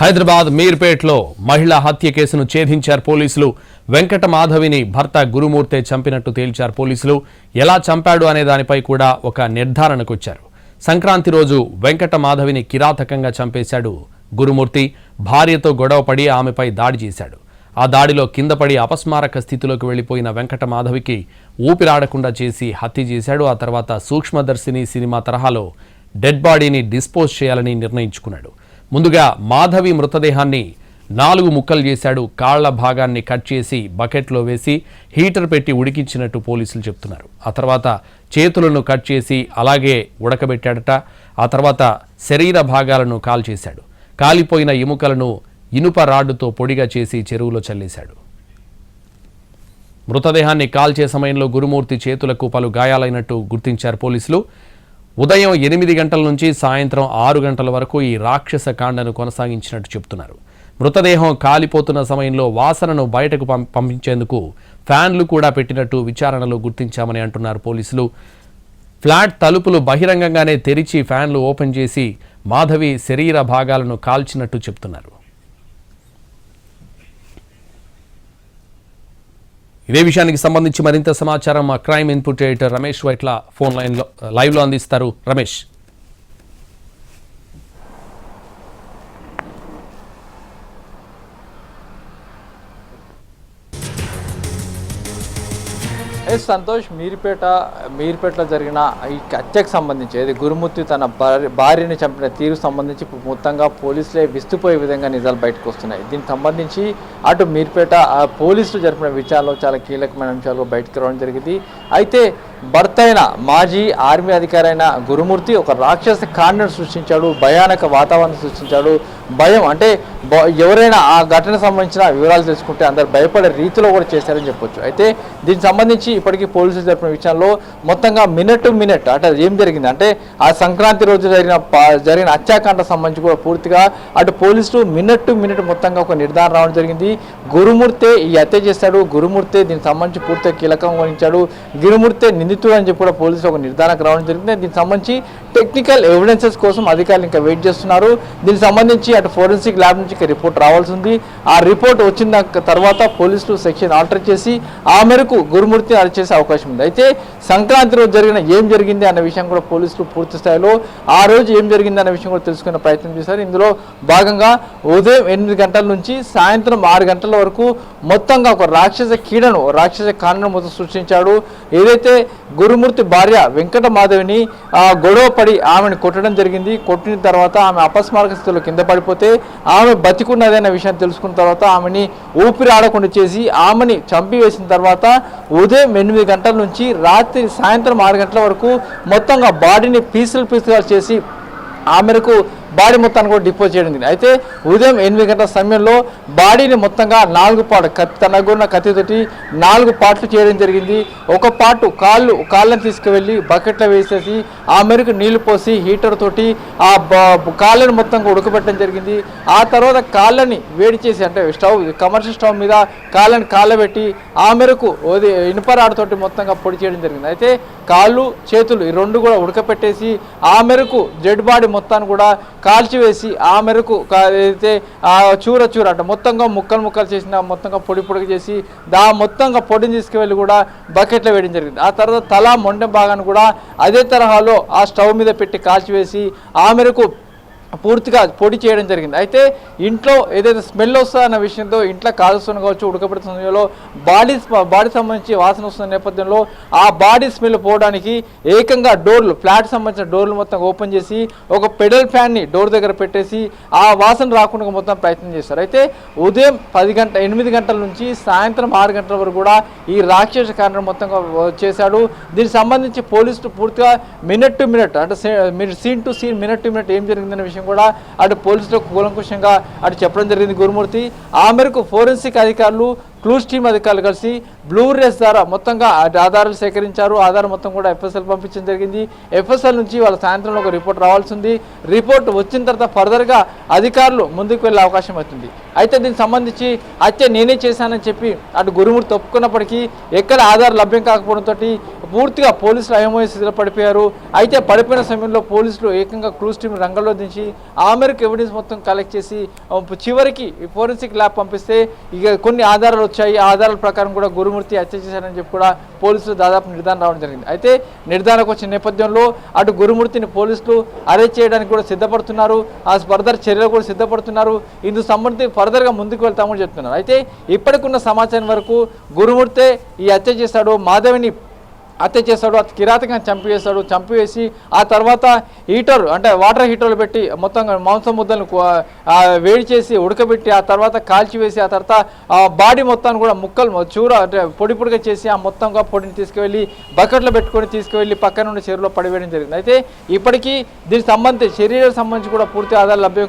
హైదరాబాద్ మీర్పేట్లో మహిళా హత్య కేసును ఛేదించారు పోలీసులు. వెంకట మాధవిని భర్త గురుమూర్తే చంపినట్టు తేల్చారు పోలీసులు. ఎలా చంపాడు అనే దానిపై కూడా ఒక నిర్ధారణకు వచ్చారు సంక్రాంతి రోజు వెంకట మాధవిని కిరాతకంగా చంపేశాడు గురుమూర్తి. భార్యతో గొడవపడి ఆమెపై దాడి చేశాడు. ఆ దాడిలో కిందపడి అపస్మారక స్థితిలోకి వెళ్ళిపోయిన వెంకట మాధవికి ఊపిరాడకుండా చేసి హత్య చేశాడు. ఆ తర్వాత సూక్ష్మదర్శిని సినిమా తరహాలో డెడ్ బాడీని డిస్పోజ్ చేయాలని నిర్ణయించుకున్నాడు. ముందుగా మాధవి మృతదేహాన్ని నాలుగు ముక్కలు చేశాడు. కాళ్ళ భాగాన్ని కట్ చేసి బకెట్లో వేసి హీటర్ పెట్టి ఉడికించినట్టు పోలీసులు చెప్తున్నారు. ఆ తర్వాత చేతులను కట్ చేసి అలాగే ఉడకబెట్టాడట. ఆ తర్వాత శరీర భాగాలను కాల్చేశాడు కాలిపోయిన ఎముకలను ఇనుప రాడ్డుతో పొడిగా చేసి చెరువులో చల్లేశాడు. మృతదేహాన్ని కాల్చే సమయంలో గురుమూర్తి చేతులకు పలు గాయాలైనట్టు గుర్తించారు పోలీసులు. ఉదయం ఎనిమిది గంటల నుంచి సాయంత్రం ఆరు గంటల వరకు ఈ రాక్షస కాండను కొనసాగించినట్టు చెప్తున్నారు మృతదేహం కాలిపోతున్న సమయంలో వాసనను బయటకు పం- పంపించేందుకు ఫ్యాన్లు కూడా పెట్టినట్టు విచారణలో గుర్తించామని అంటున్నారు పోలీసులు. ఫ్లాట్ తలుపులు బహిరంగంగానే తెరిచి ఫ్యాన్లు ఓపెన్ చేసి మాధవి శరీర భాగాలను కాల్చినట్టు చెప్తున్నారు. ఇదే విషయానికి సంబంధించి మరింత సమాచారం మా crime input editor Ramesh Vaitla phone లైన్లో లైవ్లో అందిస్తారు రమేష్. ఎస్ సంతోష్ మీర్పేట మీర్పేటలో జరిగిన ఈ హత్యకు సంబంధించి ఏది గురుమూర్తి తన భార్య భార్యని చంపిన తీరు సంబంధించి మొత్తంగా పోలీసులే విస్తుపోయే విధంగా నిజాలు బయటకు వస్తున్నాయి. దీనికి సంబంధించి అటు మీర్పేట పోలీసులు జరిపిన విచారణలో చాలా కీలకమైన అంశాలు బయటకు రావడం జరిగింది. అయితే భర్త అయిన మాజీ ఆర్మీ అధికారి అయిన గురుమూర్తి ఒక రాక్షస కాండను సృష్టించాడు భయానక వాతావరణం సృష్టించాడు. భయం అంటే ఎవరైనా ఆ ఘటన సంబంధించిన వివరాలు తెలుసుకుంటే అందరు భయపడే రీతిలో కూడా చేశారని చెప్పొచ్చు. అయితే దీనికి సంబంధించి ఇప్పటికీ పోలీసులు జరిపిన విషయంలో మొత్తంగా మినిట్ టు మినిట్ అంటే ఏం జరిగింది అంటే ఆ సంక్రాంతి రోజు జరిగిన జరిగిన హత్యాకాండ సంబంధించి కూడా పూర్తిగా అటు పోలీసులు మినిట్ టు మినిట్ మొత్తంగా ఒక నిర్ధారణ రావడం జరిగింది. గురుమూర్తే ఈ హత్య చేశాడు. గురుమూర్తే దీనికి సంబంధించి పూర్తిగా కీలకంగా వహించాడు గురుమూర్తే నిందితుడు అని చెప్పి కూడా పోలీసులు ఒక నిర్ధారణకు రావడం జరిగింది. దీనికి సంబంధించి టెక్నికల్ ఎవిడెన్సెస్ కోసం అధికారులు ఇంకా వెయిట్ చేస్తున్నారు. దీనికి సంబంధించి అటు ఫోరెన్సిక్ ల్యాబ్ నుంచి రిపోర్ట్ రావాల్సి ఉంది. ఆ రిపోర్ట్ వచ్చిన తర్వాత పోలీసులు సెక్షన్ ఆల్టర్ చేసి ఆ మేరకు గురుమూర్తిని అరెస్ట్ చేసే అవకాశం ఉంది. అయితే సంక్రాంతి రోజు జరిగిన ఏం జరిగింది అన్న విషయం కూడా పోలీసులు పూర్తి స్థాయిలో ఆ రోజు ఏం జరిగింది అన్న విషయం కూడా తెలుసుకునే ప్రయత్నం చేశారు. ఇందులో భాగంగా ఉదయం ఎనిమిది గంటల నుంచి సాయంత్రం ఆరు గంటల వరకు మొత్తంగా ఒక రాక్షస కీడను రాక్షస కాండను మొత్తం సృష్టించాడు. ఏదైతే గురుమూర్తి భార్య వెంకట మాధవిని గొడవ పడి ఆమెను కొట్టడం జరిగింది. కొట్టిన తర్వాత ఆమె అపస్మారక స్థితిలో కింద పడిపోతే ఆమె బతికున్నదైన విషయం తెలుసుకున్న తర్వాత ఆమెని ఊపిరి ఆడకుండా చేసి ఆమెని చంపివేసిన తర్వాత ఉదయం ఎనిమిది గంటల నుంచి రాత్రి సాయంత్రం ఆరు గంటల వరకు మొత్తంగా బాడీని పీసులు పీసులుగా చేసి ఆమెకు బాడీ మొత్తాన్ని కూడా డిపోజ్ చేయడం జరిగింది. అయితే ఉదయం ఎనిమిది గంటల సమయంలో బాడీని మొత్తంగా నాలుగు పాటు కత్తి తన కత్తితోటి నాలుగు పార్ట్లు చేయడం జరిగింది. ఒక పాటు కాళ్ళు కాళ్ళని తీసుకువెళ్ళి బకెట్లో వేసేసి ఆ మేరకు నీళ్ళు పోసి హీటర్ తోటి ఆ కాళ్ళని మొత్తం ఉడకబెట్టడం జరిగింది. ఆ తర్వాత కాళ్ళని వేడి చేసి అంటే స్టవ్ కమర్షియల్ స్టవ్ మీద కాళ్ళని కాళ్ళబెట్టి ఆ మేరకు ఇనుపరాడుతోటి మొత్తంగా పొడి చేయడం జరిగింది. అయితే కాళ్ళు చేతులు ఈ రెండు కూడా ఉడకపెట్టేసి ఆ మేరకు జడ్ బాడీ మొత్తాన్ని కూడా కాల్చివేసి ఆ మేరకు ఏదైతే ఆ చూర చూర అంటే మొత్తంగా ముక్కలు ముక్కలు చేసిన మొత్తంగా పొడి పొడిగా చేసి దా మొత్తంగా పొడిని తీసుకువెళ్ళి కూడా బకెట్లో వేయడం జరిగింది. ఆ తర్వాత తల మొండెం భాగాన్ని కూడా అదే తరహాలో ఆ స్టవ్ మీద పెట్టి కాల్చివేసి ఆ మేరకు పూర్తిగా పొడి చేయడం జరిగింది. అయితే ఇంట్లో ఏదైతే స్మెల్ వస్తుందో అన్న విషయంతో ఇంట్లో కాలుస్తున్న కావచ్చు ఉడకబెడుతున్న సమయంలో బాడీ బాడీ సంబంధించి వాసన వస్తున్న నేపథ్యంలో ఆ బాడీ స్మెల్ పోవడానికి ఏకంగా డోర్లు ఫ్లాట్ సంబంధించిన డోర్లు మొత్తం ఓపెన్ చేసి ఒక పెడల్ ఫ్యాన్ని డోర్ దగ్గర పెట్టేసి ఆ వాసన రాకుండా మొత్తం ప్రయత్నం చేస్తారు అయితే ఉదయం పది గంట ఎనిమిది గంటల నుంచి సాయంత్రం ఆరు గంటల వరకు కూడా ఈ రాక్షస కారణం మొత్తంగా చేశాడు. దీనికి సంబంధించి పోలీసులు పూర్తిగా మినిట్ టు మినిట్ అంటే scene to scene minute to minute ఏం జరిగిందనే విషయం కూడా అటు పోలీసులకు కూలంకుషంగా అటు చెప్పడం జరిగింది గురుమూర్తి. ఆ మేరకు ఫోరెన్సిక్ అధికారులు క్లూస్ టీమ్ అధికారులు కలిసి బ్లూ రేస్ ద్వారా మొత్తంగా ఆధారాలు సేకరించారు. ఆధారం మొత్తం కూడా ఎఫ్ఎస్ఎల్ పంపించడం జరిగింది. ఎఫ్ఎస్ఎల్ నుంచి వాళ్ళ సాయంత్రంలో ఒక రిపోర్ట్ రావాల్సి ఉంది. రిపోర్ట్ వచ్చిన తర్వాత ఫర్దర్గా అధికారులు ముందుకు వెళ్ళే అవకాశం అవుతుంది. అయితే దీనికి సంబంధించి హత్య నేనే చేశానని చెప్పి అటు గురుమూర్తి తప్పుకున్నప్పటికీ ఎక్కడ ఆధార్ లభ్యం కాకపోవడంతో పూర్తిగా పోలీసులు అయోమయ స్థితిలో పడిపోయారు. అయితే పడిపోయిన సమయంలో పోలీసులు ఏకంగా క్రూజ్ టీం రంగంలో దించి ఆ మేరకు ఎవిడెన్స్ మొత్తం కలెక్ట్ చేసి చివరికి ఫోరెన్సిక్ ల్యాబ్ పంపిస్తే ఇక కొన్ని ఆధారాలు వచ్చాయి. ఆధారాల ప్రకారం కూడా గురుమూర్తి హత్య చేశారని చెప్పి కూడా పోలీసులు దాదాపు నిర్ధారణ రావడం జరిగింది. అయితే నిర్ధారణకు వచ్చిన నేపథ్యంలో అటు గురుమూర్తిని పోలీసులు అరెస్ట్ చేయడానికి కూడా సిద్ధపడుతున్నారు. ఆ ఫర్దర్ చర్యలు కూడా సిద్ధపడుతున్నారు. ఇందుకు సంబంధించి ఫర్దర్గా ముందుకు వెళ్తామని చెప్తున్నారు. అయితే ఇప్పటికున్న సమాచారం వరకు గురుమూర్తే ఈ హత్య చేశాడు. మాధవిని హత్య చేస్తాడు అతి కిరాతకంగా చంపివేశాడు చంపివేసి ఆ తర్వాత హీటర్ అంటే వాటర్ హీటర్లు పెట్టి మొత్తం మాంసం ముద్దలను వేడి చేసి ఉడకబెట్టి ఆ తర్వాత కాల్చివేసి ఆ తర్వాత ఆ బాడీ మొత్తాన్ని కూడా ముక్కలు చూర అంటే పొడి పొడిగా చేసి ఆ మొత్తంగా పొడిని తీసుకువెళ్ళి బకెట్లో పెట్టుకొని తీసుకువెళ్ళి పక్కన నుండి చెరువులో పడివేయడం జరిగింది. అయితే ఇప్పటికీ దీనికి సంబంధించి శరీరానికి సంబంధించి కూడా పూర్తి ఆధారాలు లభ్యం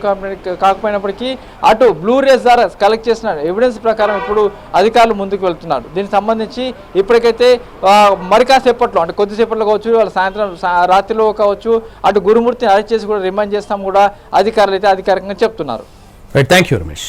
కాకపోయినప్పటికీ అటు బ్లూ రేస్ ద్వారా కలెక్ట్ చేసిన ఎవిడెన్స్ ప్రకారం ఇప్పుడు అధికారులు ముందుకు వెళ్తున్నారు. దీనికి సంబంధించి ఇప్పటికైతే ఆ, మరి సేపట్లో అంటే కొద్దిసేపట్లో కావచ్చు వాళ్ళు సాయంత్రం రాత్రిలో కావచ్చు అటు గురుమూర్తిని అరెస్ట్ చేసి కూడా రిమైండ్ చేస్తాం కూడా అధికారులు అయితే అధికారికంగా చెప్తున్నారు. Right thank you Ramesh